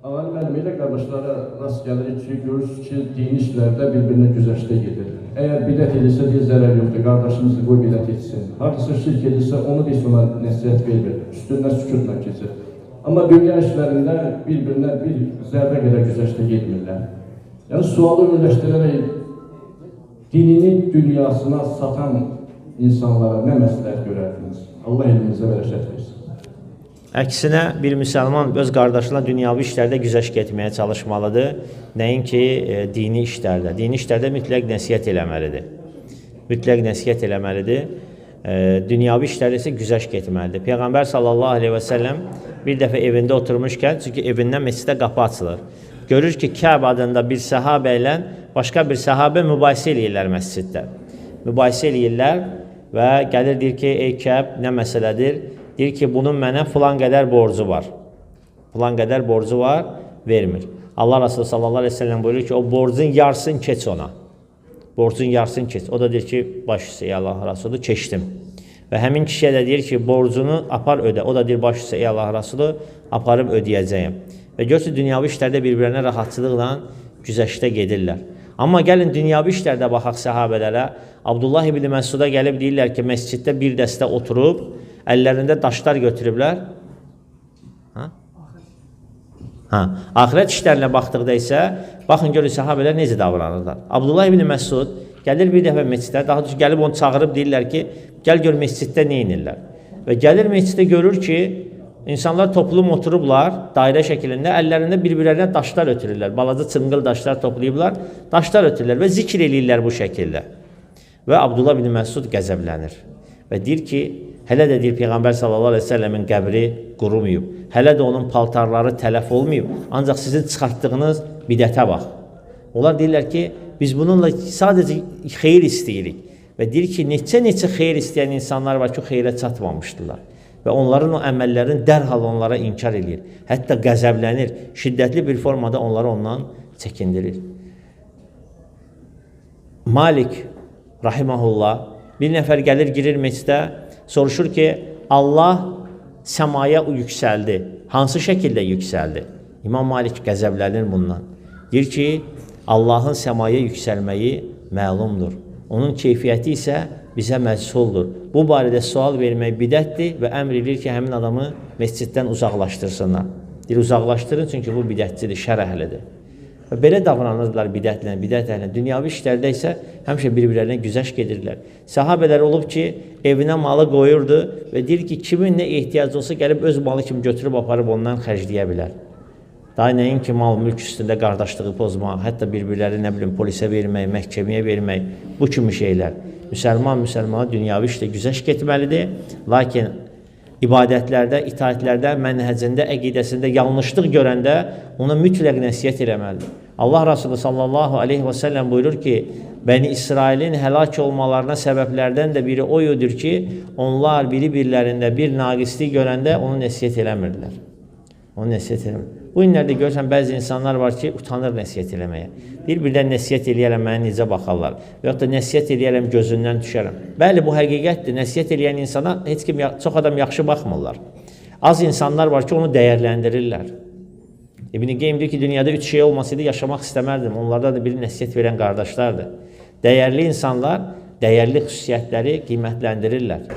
Ağalı müəllim ilə qardaşlara rast gəlirik ki, görürsünüz ki, dini işlərdə bir-birinə güzəştə gedir. Əgər bidət edirsə, deyir zərər yoxdur, qardaşımızı qoy bidət etsin. Hardasa şirk edirsə, onu deyir ona nəsihət vermir, üstündən sükutla keçir. Amma dünya işlərində bir-birinə bir zərrə qədər güzəştə getmirlər. Yəni sualı ümumləşdirərək dinini dünyasına satan insanlara nə məsləhət görərdiniz? Allah elinizə bərəkət versin. Əksinə bir müsəlman öz qardaşına dünyavi işlərdə güzəşt etməyə çalışmalıdır. Nəinki e, dini işlərdə. Dini işlərdə mütləq nəsihət eləməlidir. Mütləq nəsihət eləməlidir. E, dünyavi işlərdə isə güzəşt etməlidir. Peyğəmbər sallallahu əleyhi və səlləm bir dəfə evində oturmuşkən, çünki evindən məscidə qapı açılır. Görür ki, Kəb adında bir səhabə ilə başqa bir səhabə mübahisə eləyirlər məsciddə. Mübahisə eləyirlər və gəlir deyir ki, ey Kəb, nə məsələdir? Deyir ki, bunun mənə filan qədər borcu var. Filan qədər borcu var, vermir. Allah Resulü sallallahu əleyhi və səlləm buyurur ki, o borcun yarısını keç ona. Borcun yarısını keç. O da deyir ki, baş üstə ey Allah Resulü keçdim. Və həmin kişiyə də deyir ki, borcunu apar ödə. O da deyir baş üstə ey Allah Resulü aparıb ödəyəcəyəm. Və görürsüz dünyavi işlərdə bir-birinə rahatçılıqla güzəştə gedirlər. Amma gəlin dünyavi işlərdə baxaq səhabələrə. Abdullah ibn Məsuda gəlib deyirlər ki, məsciddə bir dəstə oturub, əllərində daşlar götürüblər. Ha? Ha, axirət işlərinə baxdıqda isə baxın görün səhabələr necə davranırlar. Abdullah ibn Məsud gəlir bir dəfə məsciddə, daha doğrusu gəlib onu çağırıb deyirlər ki, gəl gör məsciddə nə edirlər. Və gəlir məsciddə görür ki, insanlar toplum oturublar dairə şəklində, əllərində bir-birlərinə daşlar ötürürlər. Balaca çınqıl daşlar toplayıblar, daşlar ötürürlər və zikr eləyirlər bu şəkildə. Və Abdullah ibn Məsud qəzəblənir və deyir ki, Hələ də deyir Peyğəmbər sallallahu əleyhi və səlləmin qəbri qurumayıb. Hələ də onun paltarları tələf olmayıb. Ancaq sizin çıxartdığınız bidətə bax. Onlar deyirlər ki, biz bununla sadəcə xeyir istəyirik. Və deyir ki, neçə-neçə xeyir istəyən insanlar var ki, xeyrə çatmamışdılar. Və onların o əməllərini dərhal onlara inkar eləyir. Hətta qəzəblənir. Şiddətli bir formada onları ondan çəkindirir. Malik rahimehullah bir nəfər gəlir girir məscidə soruşur ki, Allah səmaya yüksəldi. Hansı şəkildə yüksəldi? İmam Malik qəzəblənir bundan. Deyir ki, Allahın səmaya yüksəlməyi məlumdur. Onun keyfiyyəti isə bizə məchuldur. Bu barədə sual vermək bidətdir və əmr edir ki, həmin adamı məsciddən uzaqlaşdırsınlar. Deyir, uzaqlaşdırın, çünki bu bidətçidir, şər əhlidir. Və belə davranırdılar bidətlə, bidətlə. Dünyavi işlərdə isə həmişə bir-birlərinə güzəş gedirlər. Səhabələr ki, evinə malı qoyurdu və deyir ki, kimin nə ehtiyacı olsa gəlib öz malı kimi götürüb aparıb ondan xərcləyə bilər. Daha nəinki mal, mülk üstündə qardaşlığı pozmaq, hətta bir-birləri nə bilim polisə vermək, məhkəməyə vermək, bu kimi şeylər. Müsəlman müsəlmana dünyavi işlə güzəş getməlidir. Lakin ibadətlərdə, itaətlərdə, mənhəcində, əqidəsində yanlışlıq görəndə ona mütləq nəsihət eləməlidir. Allah Resulü sallallahu aleyhi və səlləm buyurur ki, Bəni İsrailin həlak olmalarına səbəblərdən də biri o yudur ki, onlar biri-birlərində bir naqislik görəndə onu nəsihət eləmirdilər. Onu nəsihət eləmirdilər. Bu günlərdə görürsən bəzi insanlar var ki, utanır nəsihət eləməyə. Deyir, birdən nəsihət eləyərəm, mənə necə baxarlar. Və da nəsihət eləyərəm, gözündən düşərəm. Bəli, bu həqiqətdir. Nəsihət eləyən insana heç kim, çox adam yaxşı baxmırlar. Az insanlar var ki, onu dəyərləndirirlər. İbn-i Qeym deyir ki, dünyada üç şey olmasaydı yaşamaq istəmərdim. Onlardan da biri nəsihət verən qardaşlardır. Dəyərli insanlar dəyərli xüsusiyyətləri qiymətləndirirlər.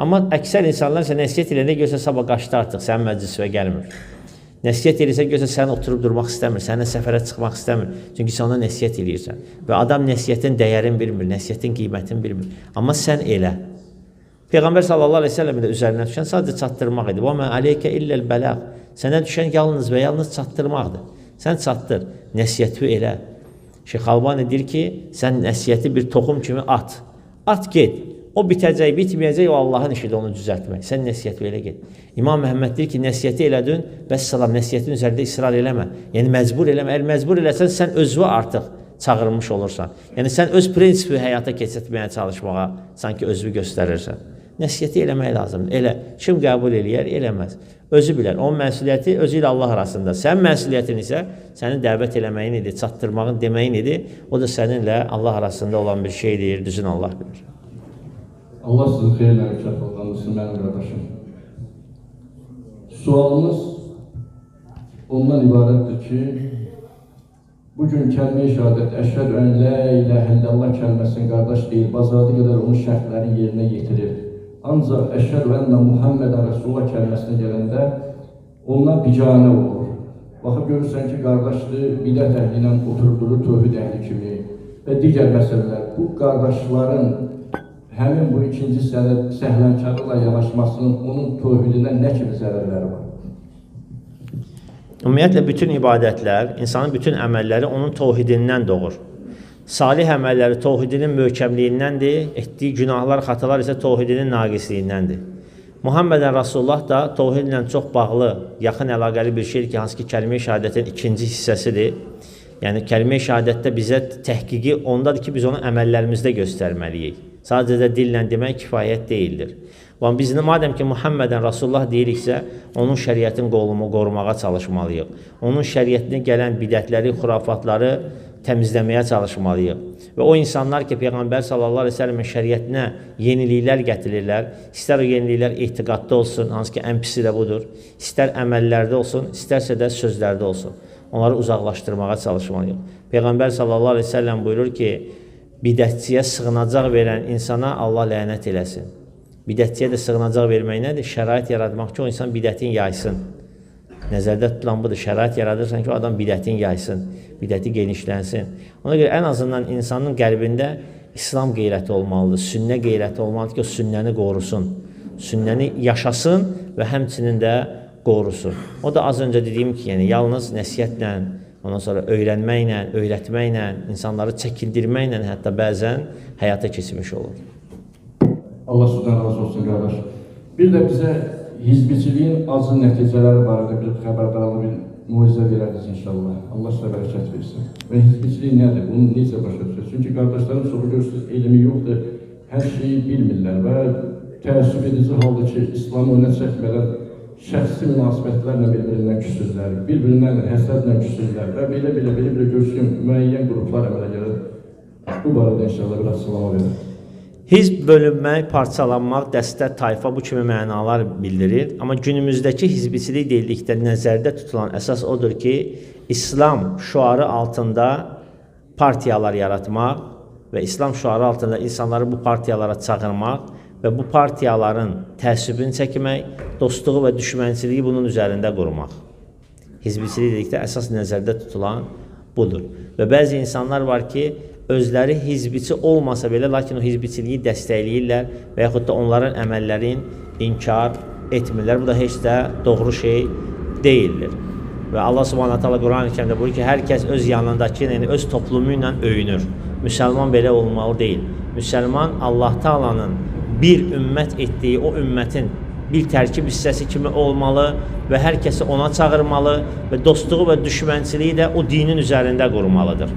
Amma əksər insanlar isə nəsihət eləyəndə görsə sabah qaçdı artıq, sənin məclisinə gəlmir. Nəsihət eləyirsə görsə sən oturub durmaq istəmir, səninlə səfərə çıxmaq istəmir. Çünki sən ona nəsihət eləyirsən. Və adam nəsihətin dəyərini bilmir, nəsihətin qiymətini bilmir. Amma sən elə. Peyğəmbər sallallahu əleyhi və səlləmin də üzərinə düşən sadəcə çatdırmaq idi. Və mə aleykə illəl bələğ. Sənə düşən yalnız və yalnız çatdırmaqdır. Sən çatdır, nəsihəti elə. Şeyx Albani deyir ki, sən nəsihəti bir toxum kimi at. At get. O bitəcək, bitməyəcək, o Allahın işidir onu düzəltmək. Sən nəsihəti elə get. İmam Məhəmməd deyir ki, nəsihəti elədin, bəs salam, nəsihətin üzərində israr eləmə. Yəni məcbur eləmə. Əgər məcbur eləsən, sən özünü artıq çağırmış olursan. Yəni sən öz prinsipi həyata keçirtməyə çalışmağa sanki özünü göstərirsən. Nəsihəti eləmək lazımdır. Elə kim qəbul eləyər, eləməz. Özü bilər. Onun məsuliyyəti özü ilə Allah arasında. Sən məsuliyyətin isə sənin dəvət eləməyin idi, çatdırmağın deməyin idi. O da səninlə Allah arasında olan bir şeydir. Düzün Allah bilir. Allah sizin xeyirlə mükafatlandırsın mənim qardaşım. Sualımız ondan ibarətdir ki, bugün kəlmə-i şəhadət, əşhədü ən la ilahə illallah kəlməsini qardaş deyil, bazadı qədər onun şərtlərini yerinə yetirir. Ancaq əşhədü ənlə Muhammedən Rasulullah kəlməsinə gələndə onlar biganə olur. Baxıb görürsən ki, qardaşdır, bidət əhli ilə oturub durur, tövhid əhli kimi və digər məsələlər. Bu qardaşların həmin bu ikinci səhlənkarlıqla yanaşmasının onun tövhidinə nə kimi zərərləri var? Ümumiyyətlə bütün ibadətlər, insanın bütün əməlləri onun təvhidindən doğur. Salih əməlləri təvhidinin möhkəmliyindəndir, etdiyi günahlar, xatalar isə təvhidinin naqisliyindəndir. Muhammeden Rasulullah da təvhidlə çox bağlı, yaxın əlaqəli bir şeydir ki, hansı ki kəlmə-i şəhadətin ikinci hissəsidir. Yəni kəlmə-i şəhadətdə bizə təhqiqi ondadır ki, biz onu əməllərimizdə göstərməliyik. Sadəcə də dillə demək kifayət deyildir. Və biz madəm ki Muhammeden Rasulullah deyiriksə, onun şəriətin qolumu qorumağa çalışmalıyıq. Onun şəriətinə gələn bidətləri, xurafatları təmizləməyə çalışmalıyıq. Və o insanlar ki, Peyğəmbər sallallahu əleyhi və səlləmin şəriətinə yeniliklər gətirirlər, istər o yeniliklər etiqadda olsun, hansı ki ən pisi də budur, istər əməllərdə olsun, istərsə də sözlərdə olsun. Onları uzaqlaşdırmağa çalışmalıyıq. Peyğəmbər sallallahu əleyhi və səlləm buyurur ki, bidətçiyə sığınacaq verən insana Allah lənət eləsin. Bidətçiyə də sığınacaq vermək nədir? Şərait yaratmaq ki, o insan bidətin yaysın. Nəzərdə tutulan budur. Şərait yaradırsan ki, o adam bidətin yaysın, bidəti genişlənsin. Ona görə ən azından insanın qəlbində İslam qeyrəti olmalıdır, sünnə qeyrəti olmalıdır ki, o sünnəni qorusun. Sünnəni yaşasın və həmçinin də qorusun. O da az öncə dediyim ki, yəni yalnız nəsihətlə, ondan sonra öyrənməklə, öyrətməklə, insanları çəkindirməklə hətta bəzən həyata keçmiş olur. Allah sizdən razı olsun qardaş. Bir də bizə hizbiçiliyin acı nəticələri barədə bir xəbərdarlıq, bir muizə verərdiniz inşallah. Allah sizə bərəkət versin. Və hizbiçilik nədir? Bunu necə başa düşürsünüz? Çünki qardaşlarım soru görürsünüz, elmi yoxdur, hər şeyi bilmirlər və təəssüf edici haldır ki, İslamı önə çəkmədən şəxsi münasibətlərlə bir-birindən küsürlər, bir-birindən həsədlə küsürlər və belə-belə belə-belə görsün müəyyən qruplar əmələ gəlir. Bu barədə inşallah biraz sılama verin. Hizb bölünmək, parçalanmaq, dəstə, tayfa bu kimi mənalar bildirir. Amma günümüzdəki hizbiçilik deyildikdə nəzərdə tutulan əsas odur ki, İslam şüarı altında partiyalar yaratmaq və İslam şüarı altında insanları bu partiyalara çağırmaq və bu partiyaların təəssübünü çəkmək, dostluğu və düşmənçiliyi bunun üzərində qurmaq. Hizbiçilik dedikdə əsas nəzərdə tutulan budur. Və bəzi insanlar var ki, özləri hizbiçi olmasa belə, lakin o hizbiçiliyi dəstəkləyirlər və yaxud da onların əməllərin inkar etmirlər. Bu da heç də doğru şey deyildir. Və Allah Subhanahu taala Quran-ı Kərimdə buyurur ki, hər kəs öz yanındakı, yəni öz toplumu ilə öyünür. Müsəlman belə olmalı deyil. Müsəlman Allah Taala'nın bir ümmət etdiyi o ümmətin bir tərkib hissəsi kimi olmalı və hər kəsi ona çağırmalı və dostluğu və düşmənçiliyi də o dinin üzərində qurmalıdır.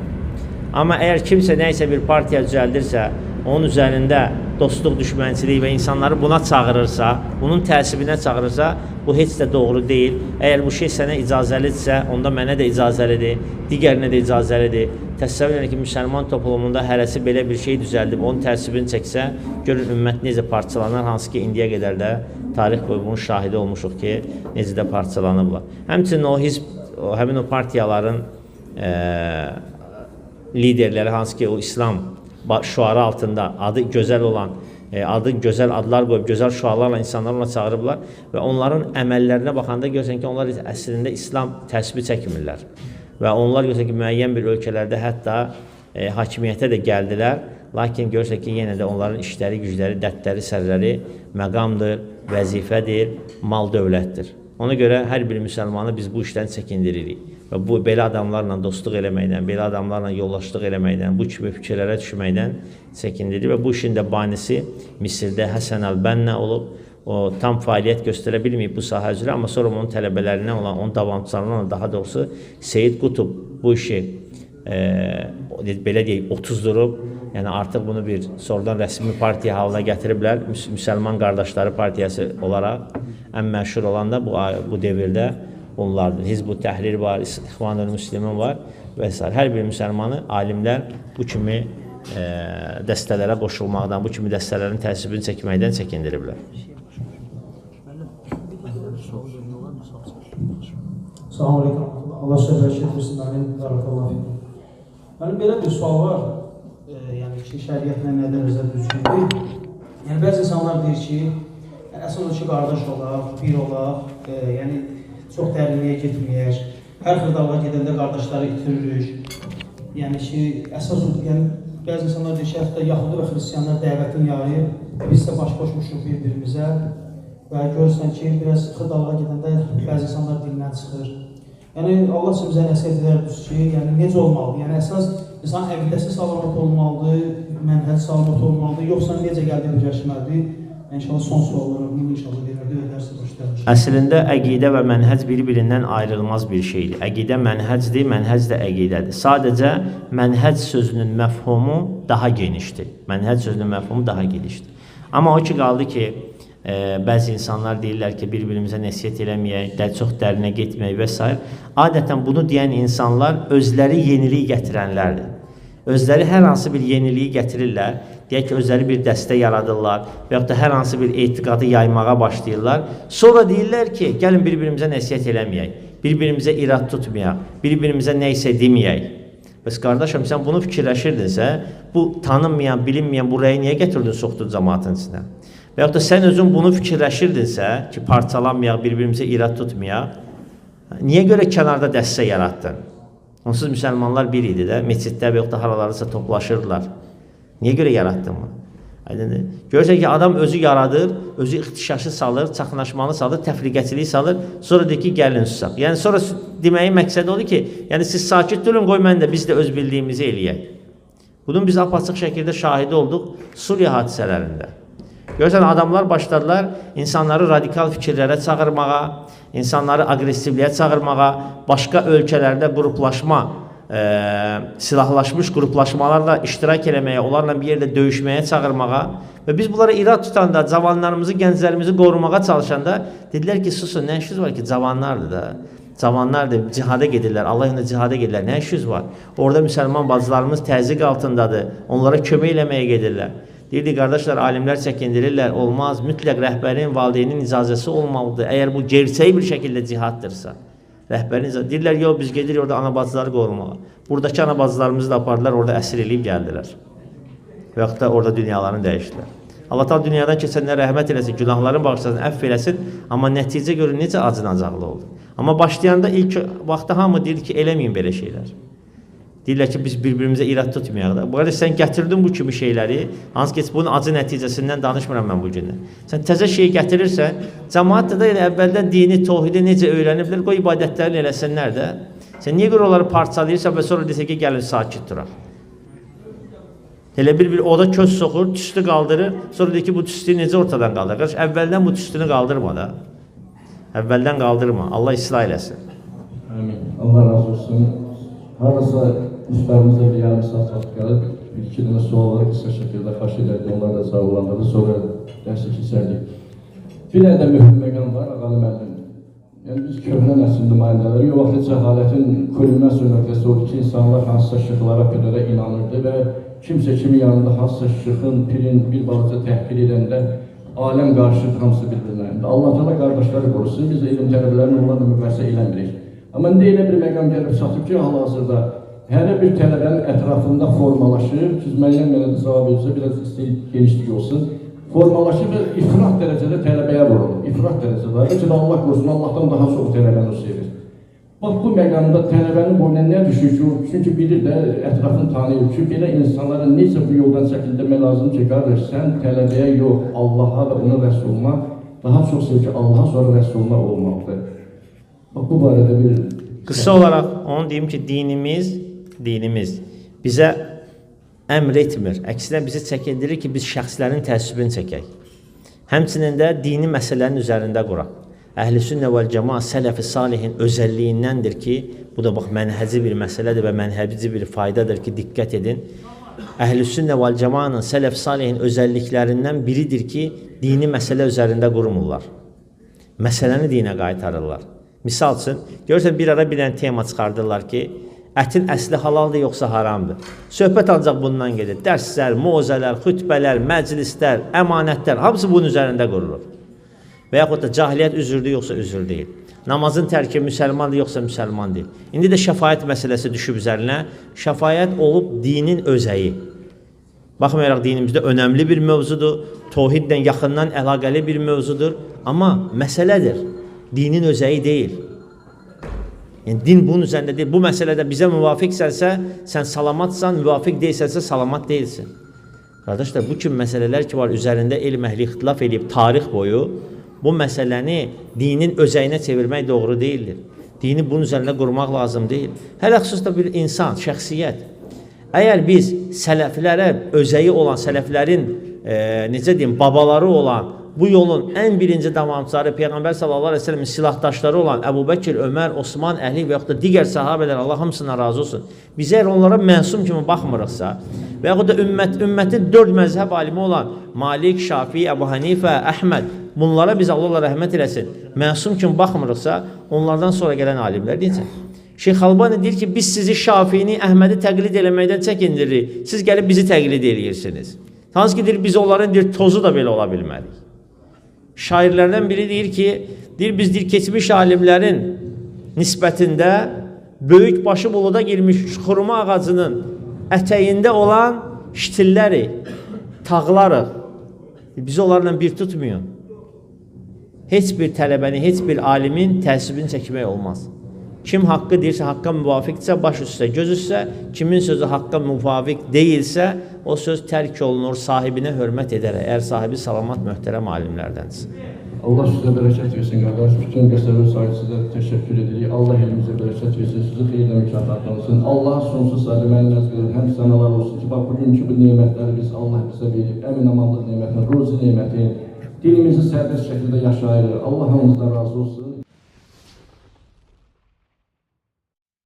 Amma əgər kimsə nəyisə bir partiya düzəldirsə, onun üzərində dostluq, düşmənçilik və insanları buna çağırırsa, bunun təsibinə çağırırsa, bu heç də doğru deyil. Əgər bu şey sənə icazəlidirsə, onda mənə də icazəlidir, digərinə də icazəlidir. Təsəvvür edin ki, müsəlman toplumunda hərəsi belə bir şey düzəldib, onun təsibini çəksə, görün ümmət necə parçalanar, hansı ki, indiyə qədər də tarix boyu bunun şahidi olmuşuq ki, necə də parçalanıblar. Həmçinin o hizb, o, həmin o partiyaların e, liderləri hansı ki o İslam şüarı altında adı gözəl olan e, adı gözəl adlar qoyub gözəl şüarlarla insanlar ona çağırıblar və onların əməllərinə baxanda görsən ki, onlar əslində İslam təsbih çəkmirlər. Və onlar görsən ki, müəyyən bir ölkələrdə hətta e, hakimiyyətə də gəldilər. Lakin görürsə ki, yenə də onların işləri, gücləri, dərdləri, sərləri məqamdır, vəzifədir, mal dövlətdir. Ona görə hər bir müsəlmanı biz bu işdən çəkindiririk. Və bu belə adamlarla dostluq eləməkdən, belə adamlarla yoldaşlıq eləməkdən, bu kimi fikirlərə düşməkdən çəkindirir və bu işin də banisi Misirdə Həsən Əl-Bənnə olub. O tam fəaliyyət göstərə bilməyib bu sahə üzrə, amma sonra onun tələbələrindən olan, onun davamçılarından daha doğrusu Seyid Qutub bu işi e, belə deyək 30 durub. Yəni artıq bunu bir sonradan rəsmi partiya halına gətiriblər. Müs Müsəlman Qardaşları Partiyası olaraq ən məşhur olan da bu bu dövrdə onlardır. Hizb-ı Təhrir var, İxvanül Müslimin var və s. Hər bir müsəlmanı alimlər bu kimi e, dəstələrə qoşulmaqdan, bu kimi dəstələrin təsibini çəkməkdən çəkindiriblər. Salam aleyküm. Allah versin. Mənim barakallahu fikum. Mənim belə bir sual var. E, yəni ki, şəriətlə nə dərəcədə düzgündür? Yəni bəzi insanlar deyir ki, əsas odur ki, qardaş olaq, bir olaq, e, yəni çox dərinliyə getməyək. Hər xırdalığa gedəndə qardaşları itiririk. Yəni ki, əsas yəni bəzi insanlar deyir ki, hətta Yahudi və Xristianlar dəvətin yayı, biz də baş qoşmuşuq bir-birimizə və görürsən ki, biraz xırdalığa gedəndə bəzi insanlar dindən çıxır. Yəni Allah üçün bizə nəsihət edər düz ki, yəni necə olmalı? Yəni əsas insan əqidəsi salamat olmalıdır, mənhəc salamat olmalıdır, yoxsa necə gəldi birləşməlidir? İnşallah son suallara bunu inşallah verərdə ödərsə başlayır. Əslində əqidə və mənhəc bir-birindən ayrılmaz bir şeydir. Əqidə mənhəcdir, mənhəc də əqidədir. Sadəcə mənhəc sözünün məfhumu daha genişdir. Mənhəc sözünün məfhumu daha genişdir. Amma o ki qaldı ki, e, bəzi insanlar deyirlər ki, bir-birimizə nəsihət eləməyək, də çox dərinə getməyək və s. Adətən bunu deyən insanlar özləri yenilik gətirənlərdir. Özləri hər hansı bir yeniliyi gətirirlər. Deyək ki, özləri bir dəstə yaradırlar və yaxud da hər hansı bir etiqadı yaymağa başlayırlar. Sonra deyirlər ki, gəlin bir-birimizə nəsihət eləməyək, bir-birimizə irad tutmayaq, bir-birimizə nə isə. Bəs qardaşım, sən bunu fikirləşirdinsə, bu tanınmayan, bilinməyən buraya niyə gətirdin, soxdun cəmaatın içinə? Və yaxud da sən özün bunu fikirləşirdinsə ki, parçalanmayaq, bir-birimizə irad tutmayaq, niyə görə kənarda dəstə yaratdın? Onsuz müsəlmanlar bir idi də, məsciddə və yaxud da haralarısa toplaşırdılar. Niyə görə yaratdın bunu? Aydındır. Görürsən ki, adam özü yaradır, özü ixtişaşı salır, çaxnaşmanı salır, təfriqəçiliyi salır, sonra deyir ki, gəlin susaq. Yəni sonra deməyin məqsədi odur ki, yəni siz sakit durun, qoy mən də biz də öz bildiyimizi eləyək. Bunun biz apaçıq şəkildə şahidi olduq Suriya hadisələrində. Görürsən adamlar başladılar insanları radikal fikirlərə çağırmağa, insanları aqressivliyə çağırmağa, başqa ölkələrdə qruplaşma, e, silahlaşmış qruplaşmalarla iştirak eləməyə, onlarla bir yerdə döyüşməyə çağırmağa və biz bunlara irad tutanda, cavanlarımızı, gənclərimizi qorumağa çalışanda dedilər ki, susun, nə işiniz var ki, cavanlardır da. Cavanlardır, cihada gedirlər, Allah yolunda cihada gedirlər. Nə işiniz var? Orada müsəlman bacılarımız təzyiq altındadır. Onlara kömək eləməyə gedirlər. Deyirdi qardaşlar, alimlər çəkindirirlər, olmaz. Mütləq rəhbərin, valideynin icazəsi olmalıdır. Əgər bu gerçək bir şəkildə cihaddırsa. Rəhbərin icazəsi. Deyirlər, yox biz gedirik orada ana bacıları qorumağa. Buradakı ana bacılarımızı da apardılar, orada əsir eləyib gəldilər. Və yaxud da orada dünyalarını dəyişdilər. Allah Taala dünyadan keçənlərə rəhmət eləsin, günahlarını bağışlasın, əfv eləsin, amma nəticə görün necə acınacaqlı oldu. Amma başlayanda ilk vaxtda hamı deyir ki, eləməyin belə şeylər. Deyirlər ki, biz bir-birimizə irad tutmayaq da. Bu qədər sən gətirdin bu kimi şeyləri, hansı ki, bunun acı nəticəsindən danışmıram mən bu gündə. Sən təzə şey gətirirsən, cəmaət də elə əvvəldən dini, təvhidi necə öyrəniblər, qoy ibadətlərini eləsinlər də. Sən niyə görə onları parçalayırsan və sonra desə ki, gəlin sakit duraq. Elə bir bir oda köz soxur, tüstü qaldırır, sonra deyir ki, bu tüstüyü necə ortadan qaldır? Qardaş, əvvəldən bu tüstünü qaldırma da. Əvvəldən qaldırma. Allah islah eləsin. Amin. Allah razı olsun. Harasa üstlərimizdə bir yarım saat vaxt qalıb, bir iki dənə sualları qısa şəkildə xaş edərdik, onlar da cavablandırdı, sonra dərsə keçərdik. Bir dənə də mühüm məqam var, Ağalı müəllim. Yəni biz köhnə nəsil nümayəndələri, o vaxt cəhalətin kulminasiya nöqtəsi oldu ki, insanlar hansısa şıxlara, qədərə inanırdı və kimsə kimin yanında hansısa şıxın, pirin bir balaca təhqir edəndə aləm qarşı hamısı bir-birinə. Allah təala qardaşları qorusun, biz elm tələbələrinin onlarla mübahisə eləmirik. Amma indi elə bir məqam gəlib çatıb ki, hal-hazırda hər bir tələbənin ətrafında formalaşır, siz müəyyən mənada cavab verirsə, biraz istəyir genişlik olsun. Formalaşır və ifrat dərəcədə tələbəyə vurulur. İfrat dərəcədə. Üçün Allah qorusun, Allahdan daha çox tələbəni o sevir. Bax bu məqamda tələbənin boynuna nə düşür ki, çünki bilir də ətrafını tanıyır ki, belə insanlara necə bu yoldan çəkildirmək lazım ki, qardaş, sən tələbəyə yox, Allaha və onun rəsuluna daha çox sev ki, Allaha sonra rəsuluna olmalıdır. Bax bu barədə bir Qısa olaraq onu deyim ki, dinimiz, dinimiz bizə əmr etmir. Əksinə bizi çəkindirir ki, biz şəxslərin təəssübünü çəkək. Həmçinin də dini məsələlərin üzərində quraq. Əhl-i sünnə vəl cəma sələfi salihin özəlliyindəndir ki, bu da bax mənhəci bir məsələdir və mənhəci bir faydadır ki, diqqət edin. Əhl-i sünnə vəl cəmanın sələf salihin özəlliklərindən biridir ki, dini məsələ üzərində qurmurlar. Məsələni dinə qaytarırlar. Misal üçün, görürsən bir ara bir dənə tema çıxardırlar ki, ətin əsli halaldır yoxsa haramdır. Söhbət ancaq bundan gedir. Dərslər, mozələr, xütbələr, məclislər, əmanətlər, hamısı bunun üzərində qurulur. və yaxud da cahiliyyət üzürdür yoxsa üzür deyil. Namazın tərki müsəlmandır yoxsa müsəlman deyil. İndi də şəfaət məsələsi düşüb üzərinə. Şəfaət olub dinin özəyi. Baxmayaraq dinimizdə önəmli bir mövzudur, tohidlə yaxından əlaqəli bir mövzudur, amma məsələdir. Dinin özəyi deyil. Yəni din bunun üzərində deyil. Bu məsələdə bizə müvafiqsənsə, sən salamatsan, müvafiq deyilsənsə salamat deyilsən. Qardaşlar, bu kimi məsələlər ki var, üzərində elm əhli ixtilaf edib tarix boyu bu məsələni dinin özəyinə çevirmək doğru deyildir. Dini bunun üzərində qurmaq lazım deyil. Hələ xüsusda bir insan, şəxsiyyət. Əgər biz sələflərə özəyi olan, sələflərin e, necə deyim, babaları olan bu yolun ən birinci davamçıları Peyğəmbər sallallahu əleyhi və səlləmin silahdaşları olan Əbu Bəkir, Ömər, Osman, Əli və yaxud da digər sahabelər Allah hamısından razı olsun. Biz əgər onlara məsum kimi baxmırıqsa və yaxud da ümmət ümmətin 4 məzhəb alimi olan Malik, Şafi, Əbu Hanifə, Əhməd bunlara biz Allah rəhmət eləsin. Məsum kimi baxmırıqsa, onlardan sonra gələn alimlər deyəcək. Şeyx Albani deyir ki, biz sizi Şafini, Əhmədi təqlid eləməkdən çəkindiririk. Siz gəlib bizi təqlid eləyirsiniz. Hansı ki, deyir, biz onların deyir, tozu da belə ola bilmərik. Şairlərdən biri deyir ki, deyir biz deyir keçmiş alimlərin nisbətində böyük başı buluda girmiş xurma ağacının ətəyində olan şitilləri, tağları bizi onlarla bir tutmuyor. Heç bir tələbəni, heç bir alimin təsibini çəkmək olmaz. Kim haqqı deyirsə, haqqa müvafiqsə, baş üstə, göz üstə, kimin sözü haqqa müvafiq deyilsə, o söz tərk olunur, sahibinə hörmət edərək, əgər sahibi salamat möhtərəm alimlərdənsə. Allah sizə bərəkət versin qardaş. Bütün qəsəvə sahib sizə təşəkkür edirik. Allah elimizə bərəkət versin, sizi xeyirlə mükafatlansın. Allah sonsuz məndən verir. Həm sənalar olsun ki, bax bugünkü bu nemətləri biz Allah bizə verib. Əmin amanlıq nemətini, ruzi nemətini, dilimizi sərbəst şəkildə yaşayırıq. Allah hamımızdan razı olsun.